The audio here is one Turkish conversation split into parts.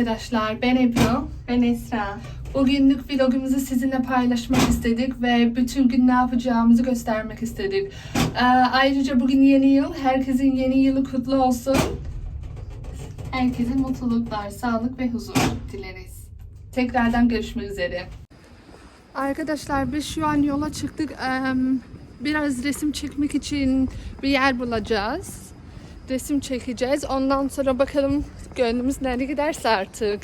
Arkadaşlar. Ben Ebru. Ben Esra. Bugünlük vlogumuzu sizinle paylaşmak istedik ve bütün gün ne yapacağımızı göstermek istedik. Ee, ayrıca bugün yeni yıl. Herkesin yeni yılı kutlu olsun. Herkese mutluluklar, sağlık ve huzur dileriz. Tekrardan görüşmek üzere. Arkadaşlar biz şu an yola çıktık. Ee, Biraz resim çekmek için bir yer bulacağız. Resim çekeceğiz. Ondan sonra bakalım gönlümüz nereye giderse artık.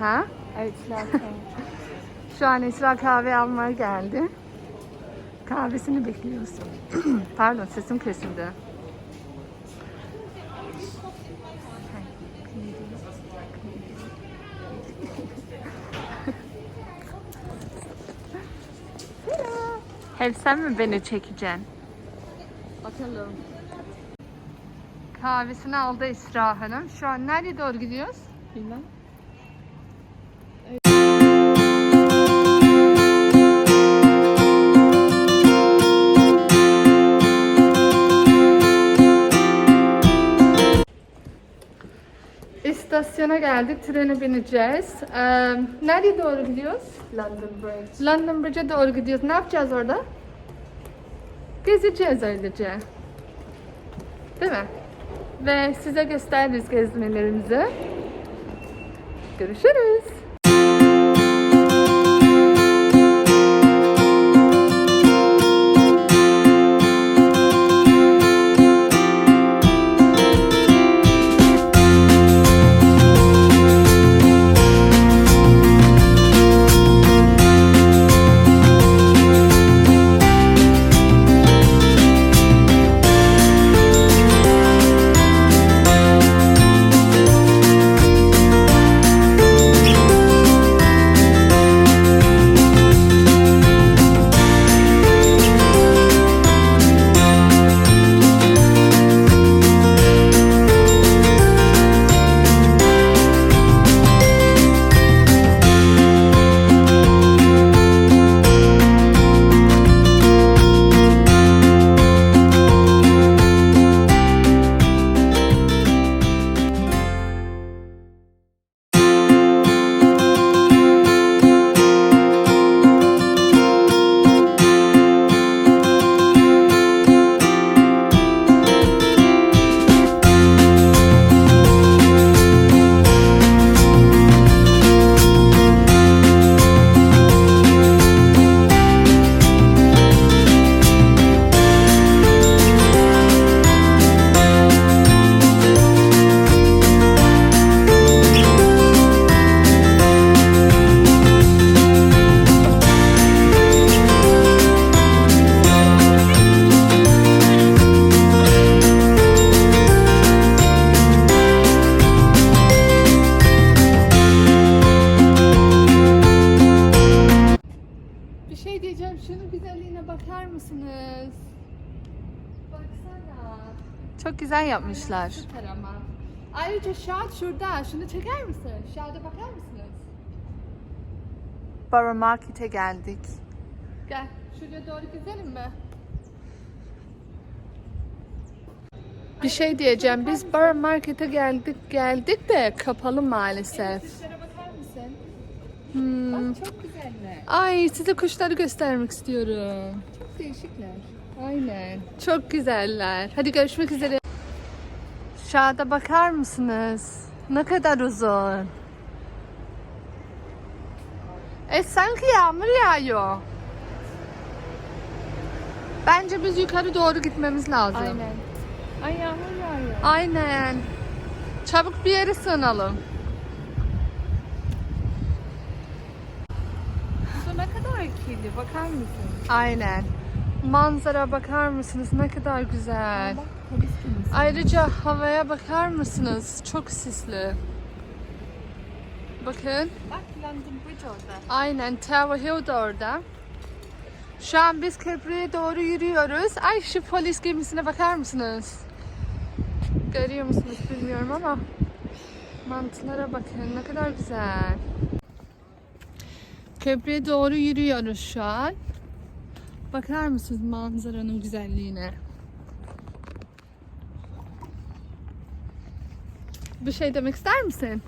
Ha? Latte. Şu an Esra kahve almaya geldi. Kahvesini bekliyoruz. Pardon sesim kesildi. Hep sen mi beni çekeceksin? Bakalım. Kahvesini aldı Esra Hanım. Şu an nereye doğru gidiyoruz? Bilmem. İstasyona geldik. Trene bineceğiz. Ee, nereye doğru gidiyoruz? London Bridge. London Bridge'e doğru gidiyoruz. Ne yapacağız orada? Gezeceğiz öylece. Değil mi? Ve size gösteririz gezmelerimizi. Görüşürüz. Yapmışlar. Süper ama. Ayrıca Şahat şurada. Şunu çeker misin? Şahat'a bakar mısınız? Borough Market'e geldik. Gel. Şuraya doğru gidelim mi? Bir şey diyeceğim. Biz bar markete geldik geldik de kapalı maalesef. Kuşlara bakar mısın? Hmm. Çok güzeller. Ay size kuşları göstermek istiyorum. Çok değişikler. Aynen. Çok güzeller. Hadi görüşmek üzere. Şahada bakar mısınız? Ne kadar uzun. E sanki yağmur yağıyor. Bence biz yukarı doğru gitmemiz lazım. Aynen. Ay yağmur yağıyor. Aynen. Çabuk bir yere sığınalım. Su ne kadar kirli bakar mısın? Aynen. Manzara bakar mısınız? Ne kadar güzel. Bak. Ayrıca havaya bakar mısınız? Çok sisli. Bakın. Bak London Bridge orada. Aynen Tower Hill de orada. Şu an biz köprüye doğru yürüyoruz. Ay şu polis gemisine bakar mısınız? Görüyor musunuz bilmiyorum ama mantılara bakın ne kadar güzel. Köprüye doğru yürüyoruz şu an. Bakar mısınız manzaranın güzelliğine? Bir şey demek ister misin?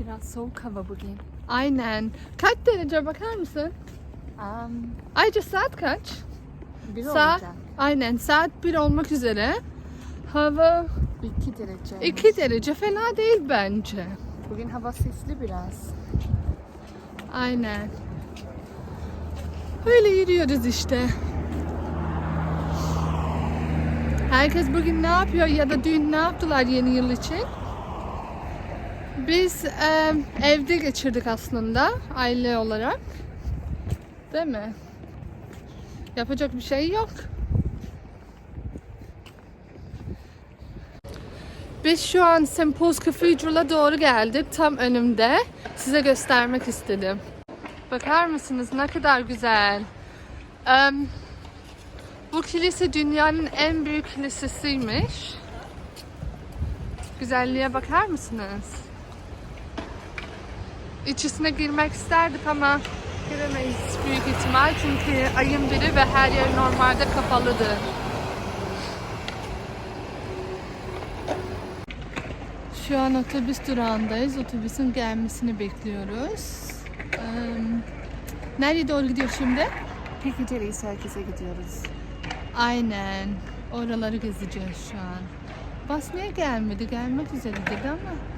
Biraz soğuk hava bugün. Aynen. Kaç derece bakar mısın? Um, Ayrıca saat kaç? bir Saat, olacak. aynen saat 1 olmak üzere. Hava İki derece. 2 derece fena değil bence. Bugün hava sisli biraz. Aynen. Öyle yürüyoruz işte. Herkes bugün ne yapıyor ya da dün ne yaptılar yeni yıl için? Biz e, evde geçirdik aslında aile olarak. Değil mi? Yapacak bir şey yok. Biz şu an St. Paul's Cathedral'a doğru geldik. Tam önümde. Size göstermek istedim. Bakar mısınız ne kadar güzel. Em, bu kilise dünyanın en büyük kilisesiymiş. Güzelliğe bakar mısınız? İçisine girmek isterdik ama giremeyiz büyük ihtimal çünkü ayın biri ve her yer normalde kapalıdır. Şu an otobüs durağındayız. Otobüsün gelmesini bekliyoruz. Eee, nereye doğru gidiyor şimdi? Piccadilly Circus'e gidiyoruz. Aynen. Oraları gezeceğiz şu an. Bas niye gelmedi? Gelmek üzere dedi ama.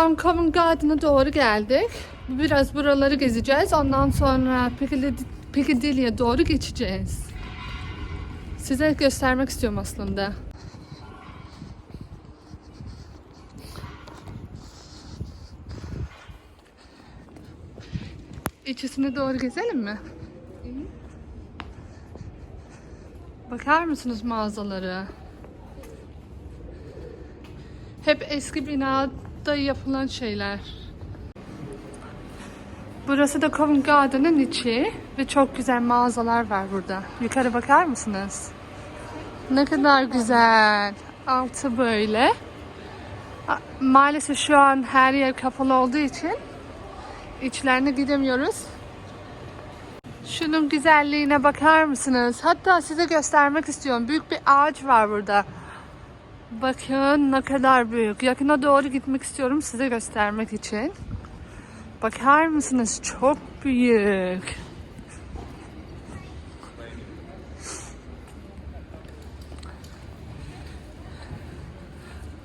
An Covent Garden'a doğru geldik. Biraz buraları gezeceğiz. Ondan sonra Piccadilly- Piccadilly'e doğru geçeceğiz. Size göstermek istiyorum aslında. İçisine doğru gezelim mi? Bakar mısınız mağazaları? Hep eski binada yapılan şeyler. Burası da Covent Garden'ın içi ve çok güzel mağazalar var burada. Yukarı bakar mısınız? Ne kadar güzel. Altı böyle. Maalesef şu an her yer kapalı olduğu için içlerine gidemiyoruz. Şunun güzelliğine bakar mısınız? Hatta size göstermek istiyorum. Büyük bir ağaç var burada. Bakın ne kadar büyük. Yakına doğru gitmek istiyorum size göstermek için. Bakar mısınız? Çok büyük.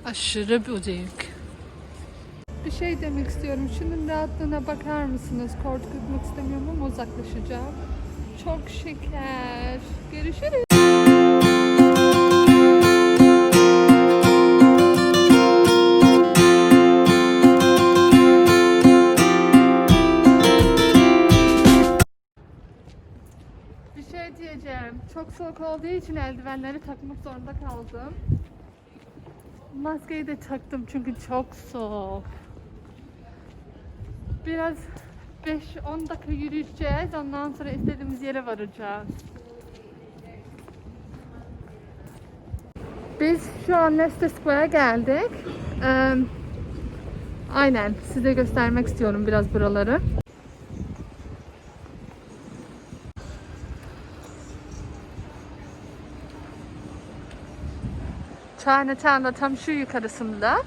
Aşırı büyük. Bir şey demek istiyorum. Şunun rahatlığına bakar mısınız? Korkutmak istemiyorum ama uzaklaşacağım. Çok şeker. Görüşürüz. Olduğu için eldivenleri takmak zorunda kaldım. Maskeyi de taktım çünkü çok soğuk. Biraz 5-10 dakika yürüyeceğiz. Ondan sonra istediğimiz yere varacağız. Biz şu an Leicester Square'a geldik. Ee, aynen. Size göstermek istiyorum biraz buraları. Chinatown'da tam şu yukarısında.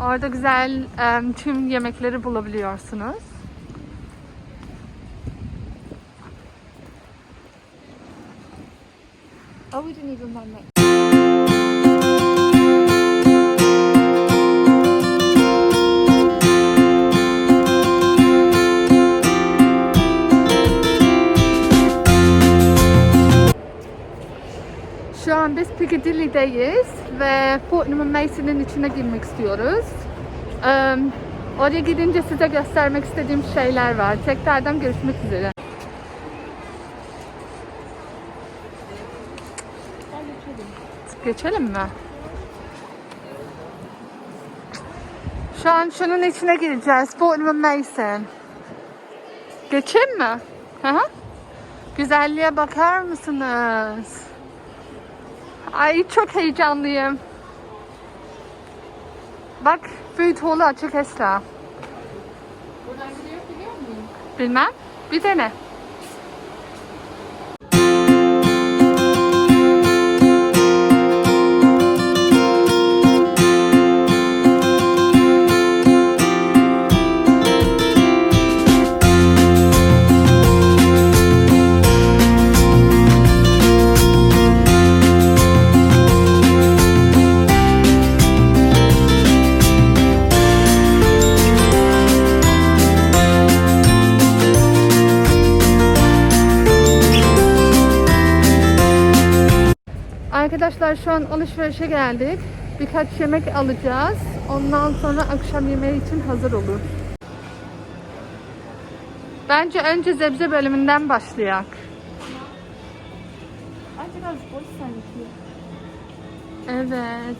Orada güzel em, tüm yemekleri bulabiliyorsunuz. Oh, we didn't even buy my... Piccadilly'deyiz ve Fortnum Mason'ın içine girmek istiyoruz. Em, oraya gidince size göstermek istediğim şeyler var. Tekrardan görüşmek üzere. Geçelim mi? Şu an şunun içine gireceğiz. Fortnum Mason. Geçeyim mi? Hı hı. Güzelliğe bakar mısınız? Ay çok heyecanlıyım. Bak hall'u açık Esra. Buradan gidiyor biliyor muyum? Bilmem. Bir dene. Alışverişe geldik. Birkaç yemek alacağız. Ondan sonra akşam yemeği için hazır olur. Bence önce zebze bölümünden başlayak. Ay biraz boş sanki. Evet.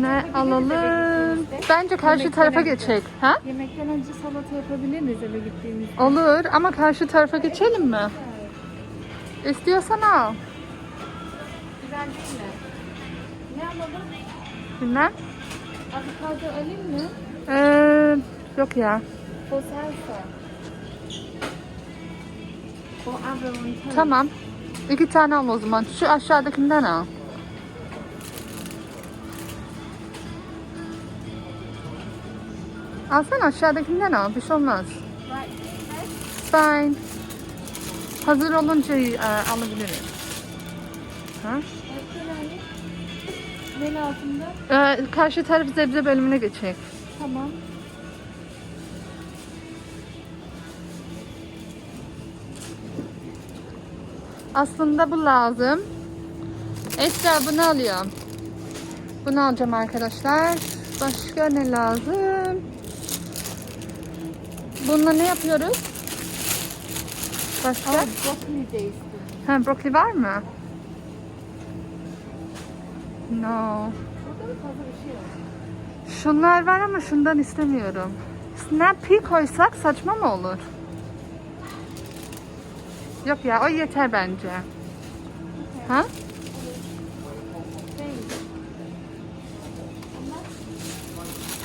Ne alalım? Bence karşı Yemekten tarafa önce. geçecek. Ha? Yemekten önce salata yapabilir miyiz eve gittiğimizde? Olur ama karşı tarafa geçelim mi? İstiyorsan al. Güzel değil mi? Ne alalım? Bilmem. Avokado alayım mı? Ee, yok ya. O salsa. O avokado. Tamam. İki tane al o zaman. Şu aşağıdakinden al. Alsana aşağıdakinden al. Bir şey olmaz. Fine. Hazır olunca e, alabiliriz. Ha? Ne lazımdı? Ee, karşı taraf zebze bölümüne geçecek. Tamam. Aslında bu lazım. Esra bunu alıyorum. Bunu alacağım arkadaşlar. Başka ne lazım? Bununla ne yapıyoruz? Başka? Ama brokoli de istedim. Ha, brokoli var mı? No. Şey. Şunlar var ama şundan istemiyorum. Snap pea koysak saçma mı olur? Yok ya o yeter bence. Ha?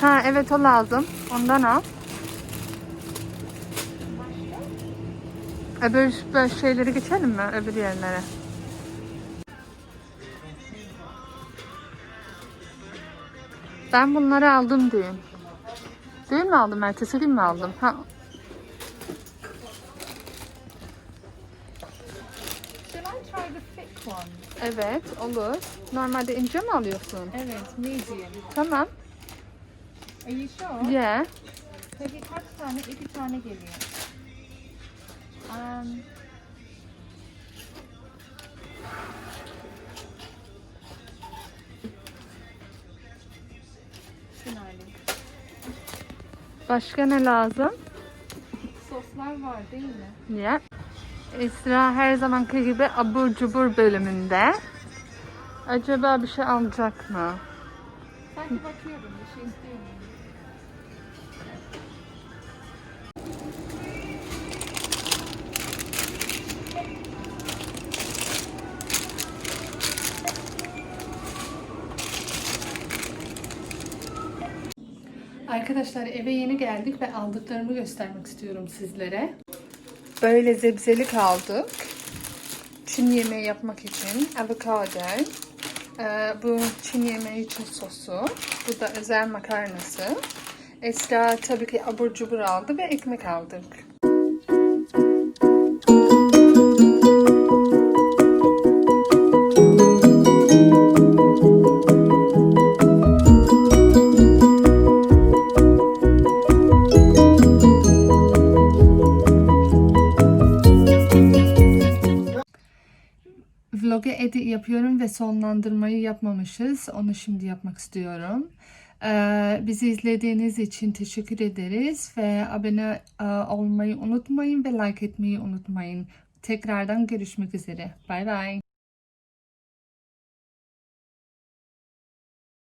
Ha evet o lazım. Ondan al. Öbür, böyle şeyleri geçelim mi? Öbür yerlere. Ben bunları aldım dün. Dün mü aldım? Ertesi gün mü aldım? Ha. Evet olur. Normalde ince mi alıyorsun? Evet, medium. Tamam. Are you sure? Yeah. Peki kaç tane? İki tane geliyor. Um, şunu alayım. Başka ne lazım? Soslar var değil mi? Yeah. Esra her zamanki gibi abur cubur bölümünde. Acaba bir şey alacak mı? Sanki bakıyorum bir şey istiyor Arkadaşlar eve yeni geldik ve aldıklarımı göstermek istiyorum sizlere. Böyle zebzelik aldık. Çin yemeği yapmak için avokado, ee, bu Çin yemeği için sosu, bu da özel makarnası. Esra tabii ki abur cubur aldı ve ekmek aldık. Yapıyorum ve sonlandırmayı yapmamışız. Onu şimdi yapmak istiyorum. Ee, bizi izlediğiniz için teşekkür ederiz ve abone e, olmayı unutmayın ve like etmeyi unutmayın. Tekrardan görüşmek üzere. Bay bay.